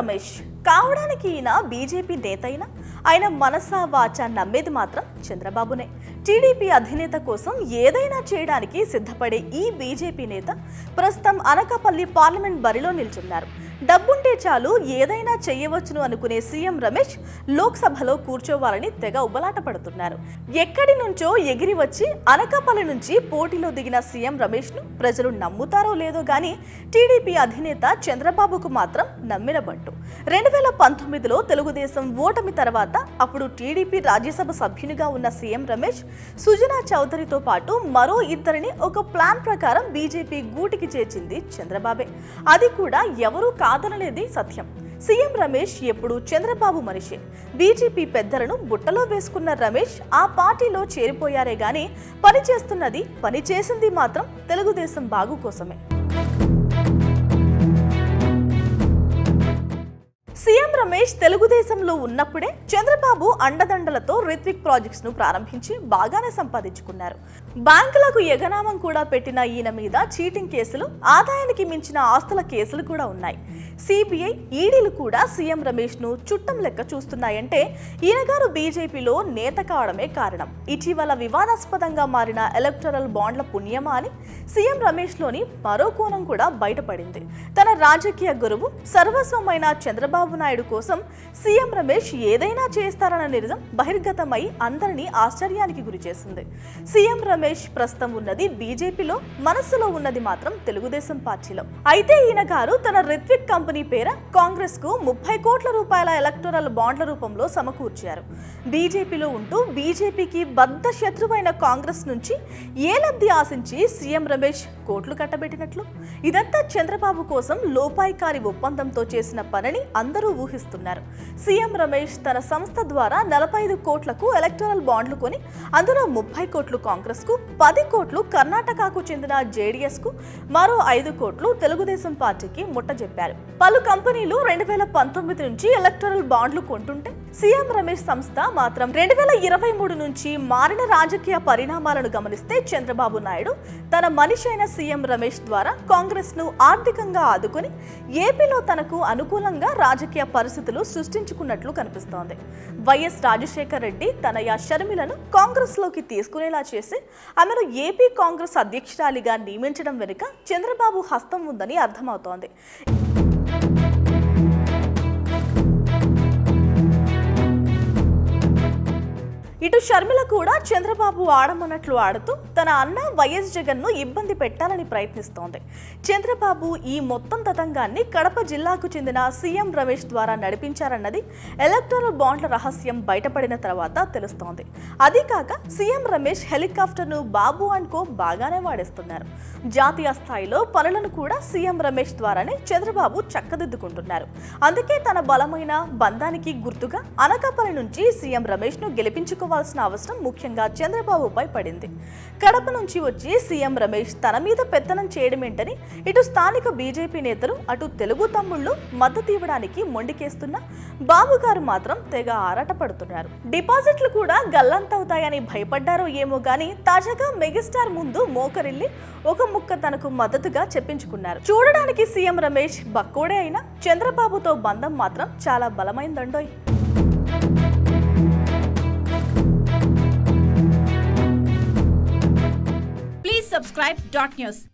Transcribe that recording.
రమేష్. కావడానికి ఈయన బీజేపీ నేత అయినా ఆయన మనసా వాచ నమ్మేది మాత్రం చంద్రబాబునే. టీడీపీ అధినేత కోసం ఏదైనా చేయడానికి సిద్ధపడే ఈ బీజేపీ నేత ప్రస్తుతం అనకాపల్లి పార్లమెంట్ బరిలో నిల్చున్నారు. డబ్బుంటే చాలు ఏదైనా చేయవచ్చును అనుకునే సీఎం రమేష్ లోక్సభలో కూర్చోవాలని తెగ ఉబలాట పడుతున్నారు. ఎక్కడి నుంచో ఎగిరి వచ్చి అనకాపల్లి నుంచి పోటీలో దిగిన సీఎం రమేష్ను ప్రజలు నమ్ముతారో లేదో కానీ టీడీపీ అధినేత చంద్రబాబుకు మాత్రం నమ్మిన రెండు వేల పంతొమ్మిదిలో తెలుగుదేశం ఓటమి తర్వాత అప్పుడు టీడీపీ రాజ్యసభ సభ్యునిగా ఉన్న సీఎం రమేష్ సుజనా చౌదరితో పాటు మరో ఇద్దరిని ఒక ప్లాన్ ప్రకారం బీజేపీ గూటికి చేర్చింది చంద్రబాబే. అది కూడా ఎవరూ కాదనలేది సత్యం. సీఎం రమేష్ ఎప్పుడు చంద్రబాబు మనిషే. బీజేపీ పెద్దలను బుట్టలో వేసుకున్న రమేష్ ఆ పార్టీలో చేరిపోయారే గాని పని చేస్తున్నది పని చేసింది మాత్రం తెలుగుదేశం బాగు కోసమే. రమేష్ తెలుగుదేశంలో ఉన్నప్పుడే చంద్రబాబు అండదండలతో రిత్విక్ ప్రాజెక్ట్స్ను ప్రారంభించి బాగానే సంపాదించుకున్నారు. బ్యాంకులకు ఎగనామం కూడా పెట్టిన ఈయన మీద చీటింగ్ కేసులు ఆదాయానికి మించిన ఆస్తుల కేసులు కూడా ఉన్నాయి. సిబిఐ ఈడీలు కూడా సీఎం రమేష్ను చుట్టం లెక్క చూస్తున్నాయంటే ఈయన గారు బీజేపీలో నేత కావడమే కారణం. ఇటీవల వివాదాస్పదంగా మారిన ఎలక్టరల్ బాండ్ల పుణ్యమా అని సీఎం రమేష్లోని మరో కోణం కూడా బయటపడింది. తన రాజకీయ గురువు సర్వస్వమైన చంద్రబాబు నాయుడు కోసం సీఎం రమేష్ ఏదైనా చేస్తారన్న నిజం బహిర్గతమై అందరినీ ఆశ్చర్యానికి గురి చేసింది. సీఎం రమేష్ ప్రస్తుతం ఉన్నది బీజేపీలో మనస్సులో ఉన్నది మాత్రం తెలుగుదేశం పార్టీలో. అయితే ఈయన గారు తన రిత్విక్ కంపెనీ పేర కాంగ్రెస్కు ముప్పై కోట్ల రూపాయల ఎలక్టోరల్ బాండ్ల రూపంలో సమకూర్చారు. బీజేపీలో ఉంటూ బీజేపీకి బద్ద శత్రువైన కాంగ్రెస్ నుంచి ఏ లబ్ధి ఆశించి సీఎం రమేష్ కోట్లు కట్టబెట్టినట్లు? ఇదంతా చంద్రబాబు కోసం లోపాయికారి ఒప్పందంతో చేసిన పనిని అందరూ ఊహిస్తున్నారు సీఎం రమేష్ తన సంస్థ ద్వారా నలభై ఐదు కోట్లకు ఎలక్టోరల్ బాండ్లు కొని అందులో ముప్పై కోట్లు కాంగ్రెస్కు పది కోట్లు కర్ణాటకకు చెందిన జేడీఎస్కు మరో ఐదు కోట్లు తెలుగుదేశం పార్టీకి ముట్టజెప్పారు. పలు కంపెనీలు రెండు వేల పంతొమ్మిది నుంచి ఎలక్టోరల్ బాండ్లు కొంటుంటే సీఎం రమేష్ సంస్థ మాత్రం రెండు వేల ఇరవై మూడు నుంచి మారిన రాజకీయ పరిణామాలను గమనిస్తే చంద్రబాబు నాయుడు తన మనిషి అయిన సీఎం రమేష్ ద్వారా కాంగ్రెస్ను ఆర్థికంగా ఆదుకొని ఏపీలో తనకు అనుకూలంగా రాజకీయ పరిస్థితులు సృష్టించుకున్నట్లు కనిపిస్తోంది. వైఎస్ రాజశేఖర్ రెడ్డి తనయ షర్మిలను కాంగ్రెస్లోకి తీసుకునేలా చేసి ఆమెను ఏపీ కాంగ్రెస్ అధ్యక్షురాలిగా నియమించడం వెనుక చంద్రబాబు హస్తం ఉందని అర్థమవుతోంది. ఇటు షర్మిల కూడా చంద్రబాబు ఆడమన్నట్లు ఆడుతూ తన అన్న వైఎస్ జగన్ను ఇబ్బంది పెట్టాలని ప్రయత్నిస్తోంది. చంద్రబాబు ఈ మొత్తం తతంగాన్ని కడప జిల్లాకు చెందిన సీఎం రమేష్ ద్వారా నడిపించారన్నది ఎలక్టోరల్ బాండ్ల రహస్యం బయటపడిన తర్వాత తెలుస్తోంది. అది కాక సీఎం రమేష్ హెలికాప్టర్ను బాబు అండ్ కో బాగానే వాడేస్తున్నారు. జాతీయ స్థాయిలో పనులను కూడా సీఎం రమేష్ ద్వారానే చంద్రబాబు చక్కదిద్దుకుంటున్నారు. అందుకే తన బలమైన బంధానికి గుర్తుగా అనకాపల్లి నుంచి సీఎం రమేష్ను గెలిపించుకోవాల్సిన అవసరం ముఖ్యంగా చంద్రబాబుపై పడింది. కడప నుంచి వచ్చి సీఎం రమేష్ తన మీద పెత్తనం చేయడమేంటని ఇటు స్థానిక బీజేపీ నేతలు అటు తెలుగు తమ్ముళ్ళు మద్దతు ఇవ్వడానికి మొండికేస్తున్న బాబు గారు మాత్రం తెగ ఆరాటపడుతున్నారు. డిపాజిట్లు కూడా గల్లంతవుతాయని భయపడ్డారో ఏమో గానీ తాజాగా మెగాస్టార్ ముందు మోకరిల్లి ఒక ముక్క తనకు మద్దతుగా చెప్పించుకున్నారు. చూడడానికి సీఎం రమేష్ బక్కోడే అయినా చంద్రబాబుతో బంధం మాత్రం చాలా బలమైందండోయ్. Subscribe dot news.